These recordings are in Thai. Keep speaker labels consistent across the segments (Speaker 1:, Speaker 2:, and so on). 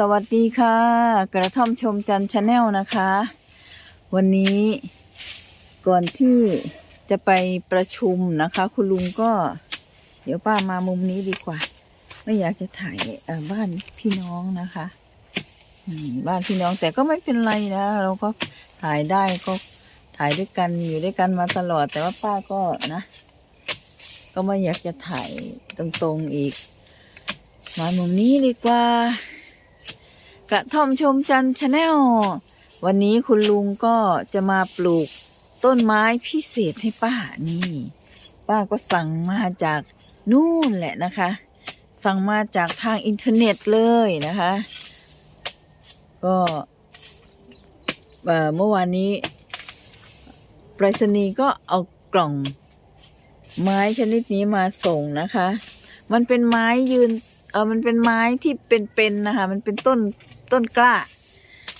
Speaker 1: สวัสดีค่ะ กระท่อมชมจันชาแนลนะคะ วันนี้ก่อนที่จะไปประชุมนะคะ คุณลุงก็ เดี๋ยวป้ามามุมนี้ดีกว่า ไม่อยากจะถ่ายบ้านพี่น้องนะคะบ้านพี่น้องแต่ก็ไม่เป็นไรนะ เราก็ถ่ายได้ก็ถ่ายด้วยกันอยู่ด้วยกันมาตลอด แต่ว่าป้าก็นะ ก็ไม่อยากจะถ่ายตรงๆอีก มามุมนี้ดีกว่า ระท่อมชมจันชาแนลวันนี้คุณลุงก็จะมาปลูกต้นไม้พิเศษให้ป้านี่ ป้าก็สั่งมาจากนู่นแหละนะคะ สั่งมาจากทางอินเทอร์เน็ตเลยนะคะ ก็เมื่อวานนี้ไปรษณีย์ก็เอากล่องไม้ชนิดนี้มาส่งนะคะ มันเป็นไม้ยืนเออมันเป็นไม้ที่เป็นๆนะคะ มันเป็นต้น ต้นกล้า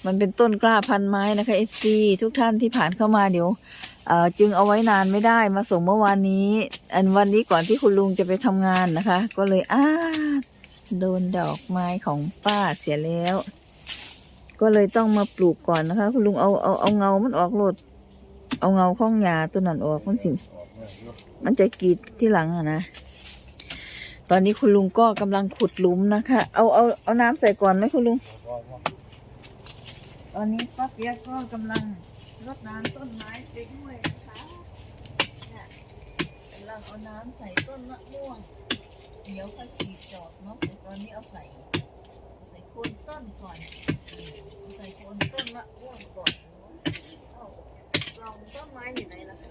Speaker 1: มันเป็นต้นกล้าพันไม้นะคะเอซีทุกท่านที่ผ่านเข้ามาเดี๋ยวจึงเอาไว้นานไม่ได้มาส่งเมื่อวานนี้ อันวันนี้ก่อนที่คุณลุงจะไปทำงานนะคะ ก็เลยอ้าโดนดอกไม้ของป้าเสียแล้ว ก็เลยต้องมาปลูกก่อนนะคะ คุณลุงเอาเอาเอาเงามันออกโลดเอาเงาข้องยาตัวนั้นออกมันสิ มันจะกรีดที่หลังอะนะ ตอนนี้คุณลุงก็กำลังขุดหลุมนะคะ เอาเอาเอาน้ำใส่ก่อนไหมคุณลุง ตอนนี้ป้าเปียกก็กำลังรดน้ำต้นไม้ไปด้วยนะคะเนี่ยกำลังเอาน้ำใส่ต้นมะม่วง เดี๋ยวก็ฉีดจอกเนาะแต่ตอนนี้เอาใส่ ใส่โคนต้นก่อน ใส่โคนต้นมะม่วงก่อนเอาลองต้นไม้อยู่ไหนล่ะคะ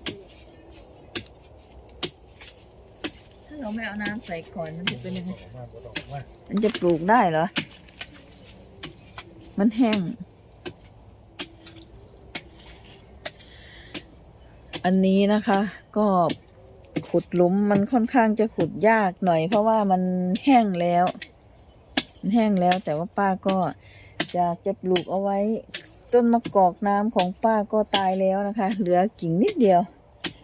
Speaker 1: ถ้าเราไม่เอาน้ำใส่ก่อนมันจะเป็นยังไง มันจะปลูกได้เหรอ มันแห้ง อันนี้นะคะ ก็ขุดหลุมมันค่อนข้างจะขุดยากหน่อย เพราะว่ามันแห้งแล้ว มันแห้งแล้วแต่ว่าป้าก็อยากจะปลูกเอาไว้ ต้นมะกอกน้ำของป้าก็ตายแล้วนะคะ เหลือกิ่งนิดเดียว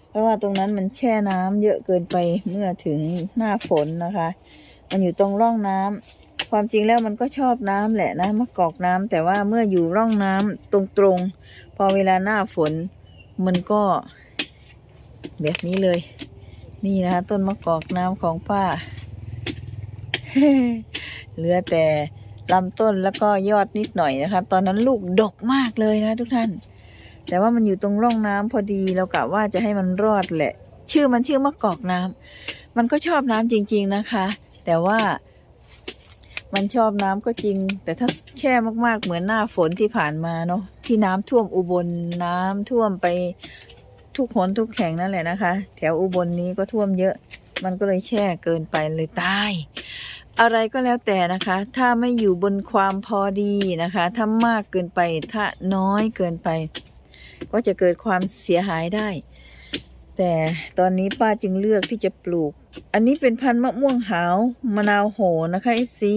Speaker 1: เพราะว่าตรงนั้นมันแช่น้ำเยอะเกินไปเมื่อถึงหน้าฝนนะคะ มันอยู่ตรงร่องน้ำความจริงแล้วมันก็ชอบน้ำแหละนะมะกอกน้ำแต่ว่าเมื่ออยู่ร่องน้ำตรงๆ พอเวลาหน้าฝน มันก็แบบนี้เลย นี่นะคะต้นมะกอกน้ำของป้า เหลือแต่ลำต้นแล้วก็ยอดนิดหน่อยนะคะ ตอนนั้นลูกดกมากเลยนะทุกท่าน แต่ว่ามันอยู่ตรงร่องน้ำพอดีเรากะว่าจะให้มันรอดแหละ ชื่อมันชื่อมะกอกน้ำมันก็ชอบน้ำจริง ๆนะคะ แต่ว่ามันชอบน้ำก็จริง แต่ถ้าแช่มากๆเหมือนหน้าฝนที่ผ่านมาเนาะที่น้ำท่วมอุบลน้ำท่วมไปทุกหนทุกแห่งนั่นแหละนะคะ แถวอุบลนี้ก็ท่วมเยอะ มันก็เลยแช่เกินไปเลยตายอะไรก็แล้วแต่นะคะ ถ้าไม่อยู่บนความพอดีนะคะ ถ้ามากเกินไป ถ้าน้อยเกินไป ก็จะเกิดความเสียหายได้ แต่ตอนนี้ป้าจึงเลือกที่จะปลูก อันนี้เป็นพันธุ์มะม่วงหาวมะนาวโหนะคะเอซี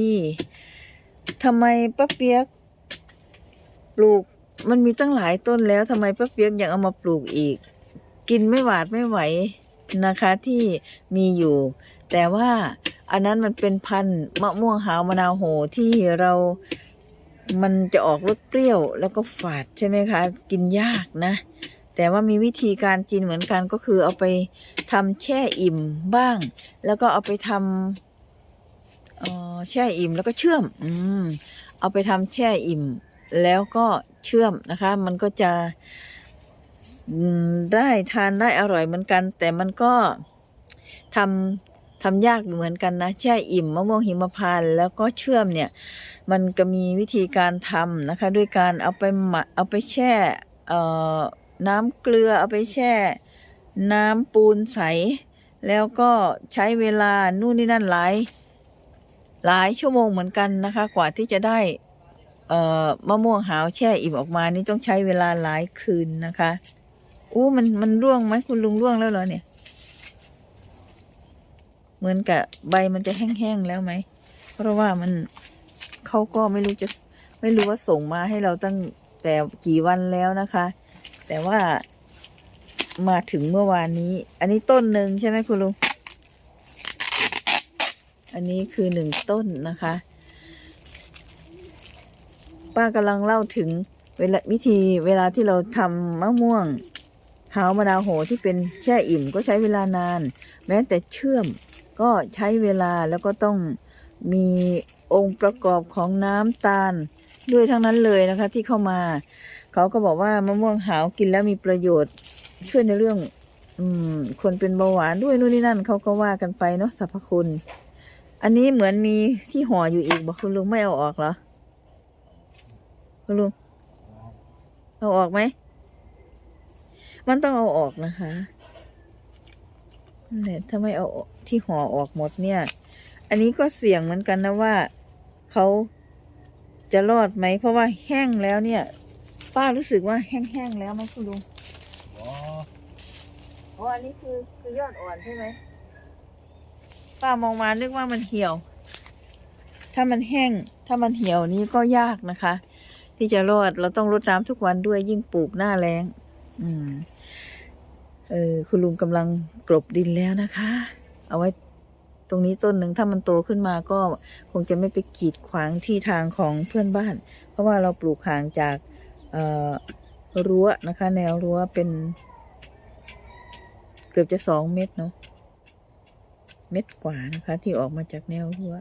Speaker 1: ทำไมป้าเปียก ปลูกมันมีตั้งหลายต้นแล้วทำไมป้าเปียกยังเอามาปลูกอีก กินไม่หวาดไม่ไหวนะคะที่มีอยู่ แต่ว่าอันนั้นมันเป็นพันธุ์มะม่วงหาวมะนาวโหที่เรา มันจะออกรสเปรี้ยวแล้วก็ฝาดใช่ไหมคะ กินยากนะ แต่ว่ามีวิธีการกินเหมือนกันก็คือเอาไปทำแช่อิ่มบ้าง แล้วก็เอาไปทำแช่อิ่มแล้วก็เชื่อมอืมเอาไปทำแช่อิ่ม แล้วก็เชื่อมนะคะ มันก็จะได้ทานได้อร่อยเหมือนกัน แต่มันก็ทำ ทำยากเหมือนกันนะแช่อิ่มมะม่วงหิมพานต์แล้วก็เชื่อมเนี่ย มันก็มีวิธีการทำนะคะ ด้วยการเอาไปหมักเอาไปแช่เอ่อน้ำเกลือเอาไปแช่ น้ำปูนใส แล้วก็ใช้เวลานู่นนี่นั่นหลายหลายชั่วโมงเหมือนกันนะคะ กว่าที่จะได้เอ่อมะม่วงหาวแช่อิ่มออกมานี่ต้องใช้เวลาหลายคืนนะคะอู้มันมันร่วงไหมคุณลุงร่วงแล้วเหรอเนี่ย เหมือนกับใบมันจะแห้งๆแล้วไหม เพราะว่ามันเขาก็ไม่รู้จะไม่รู้ว่าส่งมาให้เราตั้งแต่กี่วันแล้วนะคะ แต่ว่ามาถึงเมื่อวานนี้ อันนี้ต้นหนึ่งใช่ไหมคุณลุง อันนี้คือหนึ่งต้นนะคะ ป้ากำลังเล่าถึงเวลาวิธีเวลาที่เราทำมะม่วงหาวมะนาวโหที่เป็นแช่อิ่มก็ใช้เวลานาน แม้แต่เชื่อม ก็ใช้เวลาแล้วก็ต้องมีองค์ประกอบของน้ำตาลด้วยทั้งนั้นเลยนะคะที่เข้ามา เขาก็บอกว่ามะม่วงหาวกินแล้วมีประโยชน์ ช่วยในเรื่องอคนเป็นเบาหวานด้วยนู่นนี่นั่นเขาก็ว่ากันไปเนาะสรรพคุณ อันนี้เหมือนมีที่ห่ออยู่อีกบอกคุณลุงไม่เอาออกเหรอคุณลุงเอาออกไหมมันต้องเอาออกนะคะ นั่นแหละถ้าไม่เอาที่ห่อออกหมดเนี่ย อันนี้ก็เสี่ยงเหมือนกันนะว่าเขาจะรอดไหม เพราะว่าแห้งแล้วเนี่ย ป้ารู้สึกว่าแห้งๆแล้วไหมคุณลุง
Speaker 2: อ๋อ
Speaker 1: อ๋ออันนี้คือคือยอดอ่อนใช่ไหมป้ามองมานึกว่ามันเหี่ยว ถ้ามันแห้ง ถ้ามันเหี่ยวนี้ก็ยากนะคะ ที่จะรอดเราต้องรดน้ำทุกวันด้วยยิ่งปลูกหน้าแล้ง อืม เออคุณลุงกำลังกลบดินแล้วนะคะ เอาไว้ตรงนี้ต้นหนึ่งถ้ามันโตขึ้นมาก็คงจะไม่ไปกีดขวางที่ทางของเพื่อนบ้าน เพราะว่าเราปลูกห่างจากเอ่อรั้วนะคะ แนวรั้วเป็น เกือบจะสองเม็ดเนาะเม็ดกว่านะคะ ที่ออกมาจากแนวรั้ว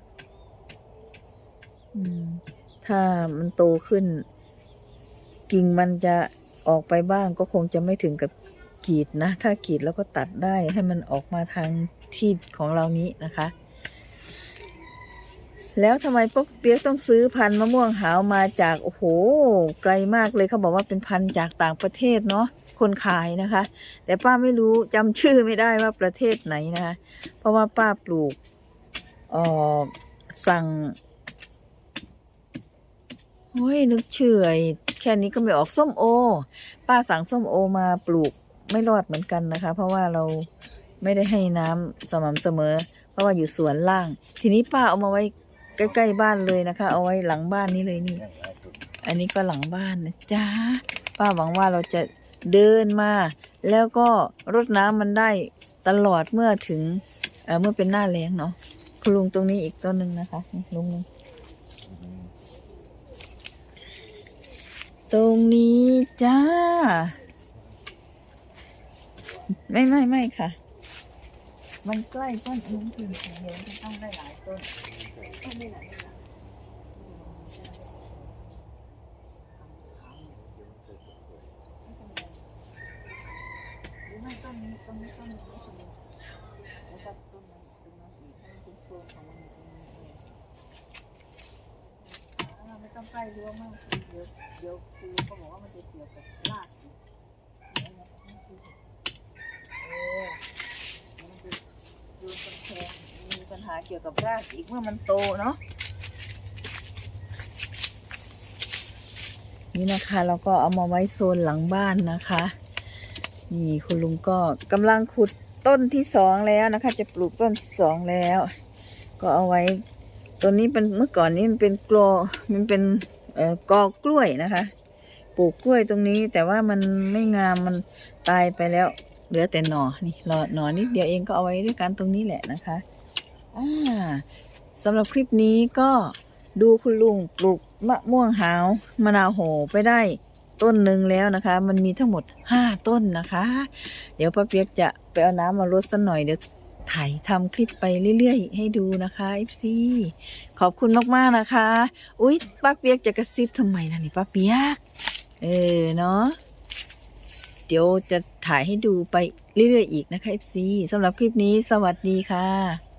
Speaker 1: ถ้ามันโตขึ้น กิ่งมันจะออกไปบ้างก็คงจะไม่ถึงกับ กรีดนะ ถ้ากรีดแล้วก็ตัดได้ให้มันออกมาทางที่ของเรานี้นะคะ แล้วทำไมปอกเปียกต้องซื้อพันธุ์มะม่วงหาวมาจากโอ้โห ไกลมากเลยเขาบอกว่าเป็นพันธุ์จากต่างประเทศเนาะคนขายนะคะ แต่ป้าไม่รู้จำชื่อไม่ได้ว่าประเทศไหนนะคะ เพราะว่าป้าปลูกออสั่งโอ้ยนึกชื่อไอ้แค่นี้ก็ไม่ออกส้มโอ ป้าสั่งส้มโอมาปลูก ไม่รอดเหมือนกันนะคะ เพราะว่าเราไม่ได้ให้น้ำสม่ำเสมอ เพราะว่าอยู่สวนล่าง ทีนี้ป้าเอามาไว้ใกล้ๆบ้านเลยนะคะ เอาไว้หลังบ้านนี้เลยนี่ อันนี้ก็หลังบ้านนะจ๊ะป้าหวังว่าเราจะเดินมา แล้วก็รดน้ำมันได้ตลอดเมื่อถึงเอ่อเมื่อเป็นหน้าแล้งเนาะคุณลุงตรงนี้อีกต้นหนึ่งนะคะนี่ลุงหนึงตรงนี้จ้า ไม่ไม่ไม่ค่ะ มันใกล้ต้นอันนั้นคือเดี๋ยวจะต้องได้หลายต้นต้นนี้แหละนี่แหละหรือไม่ต้นนี้ต้นนี้ต้นนี้ไม่เป็นไรแล้วก็ต้นนั้นต้นนั้นอีกให้มันเป็นโซนของมันอยู่ตรงนี้เองอ่าไม่ต้องใกล้รั้วมากคือเดี๋ยวเดี๋ยวคือเขาบอกว่ามันจะเกี่ยวกับรากอีก มีปัญหาเกี่ยวกับรากอีกเมื่อมันโตเนาะนี่นะคะเราก็เอามาไว้โซนหลังบ้านนะคะ นี่คุณลุงก็กำลังขุดต้นที่สองแล้วนะคะ จะปลูกต้นที่สองแล้ว ก็เอาไว้ตัวนี้เป็นเมื่อก่อนนี้มันเป็นกลอมันเป็นเอ่อกอกล้วยนะคะ ปลูกกล้วยตรงนี้แต่ว่ามันไม่งามมันตายไปแล้ว เหลือแต่หนอนี่รอหนอนิดเดียวเองก็เอาไว้ด้วยกันตรงนี้แหละนะคะอ่าสำหรับคลิปนี้ก็ดูคุณลุงปลูกมะม่วงหาวมะนาวโหไปได้ต้นหนึ่งแล้วนะคะ มันมีทั้งหมดห้าต้นนะคะ เดี๋ยวป้าเปียกจะไปเอาน้ำมารดสักหน่อยเดี๋ยวถ่ายทำคลิปไปเรื่อยๆ ให้ดูนะคะเอฟซีขอบคุณมากๆนะคะ อุ๊ยป้าเปียกจะกระซิบทำไมล่ะนี่ป้าเปียก เออเนาะเดี๋ยวจะ ถ่ายให้ดูไปเรื่อยๆอีกนะคะเอฟซีสำหรับคลิปนี้สวัสดีค่ะ